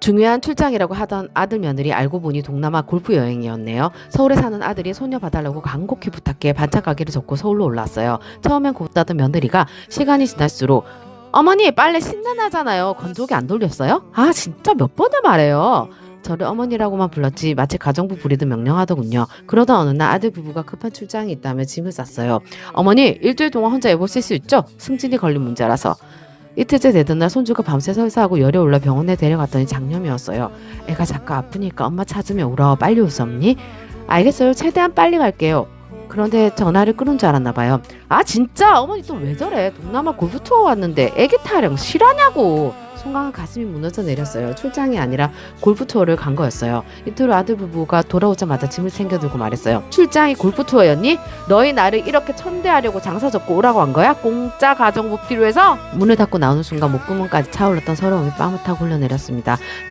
중요한 출장이라고 하던 아들 며느리 알고 보니 동남아 골프 여행이었네요. 서울에 사는 아들이 손녀 봐달라고 간곡히 부탁해 반찬 가게를 접고 서울로 올라왔어요. 처음엔 곱다던 며느리가 시간이 지날수록 어머니 빨래 신나나잖아요. 건조기 안 돌렸어요? 아 진짜 몇 번을 말해요. 저를 어머니라고만 불렀지 마치 가정부 부리듯 명령하더군요. 그러던 어느 날 아들 부부가 급한 출장이 있다며 짐을 쌌어요. 어머니 일주일 동안 혼자 애볼 쓸수 있죠? 승진이 걸린 문제라서. 이틀째 되던 날 손주가 밤새 설사하고 열이 올라 병원에 데려갔더니 장염이었어요. 애가 자꾸 아프니까 엄마 찾으면 울어. 빨리 없니? 알겠어요. 최대한 빨리 갈게요. 그런데 전화를 끊은 줄 알았나 봐요. 아 진짜 어머니 또 왜 저래? 동남아 골프 투어 왔는데 애기 타령 실하냐고. 순간 가슴이 무너져 내렸어요. 출장이 아니라 골프 투어를 간 거였어요. 이틀 후 아들 부부가 돌아오자마자 짐을 챙겨들고 말했어요. 출장이 골프 투어였니? 너희 나를 이렇게 천대하려고 장사 접고 오라고 한 거야? 공짜 가정부 필요해서? 문을 닫고 나오는 순간 목구멍까지 차올랐던 서러움이 타고 흘러내렸습니다.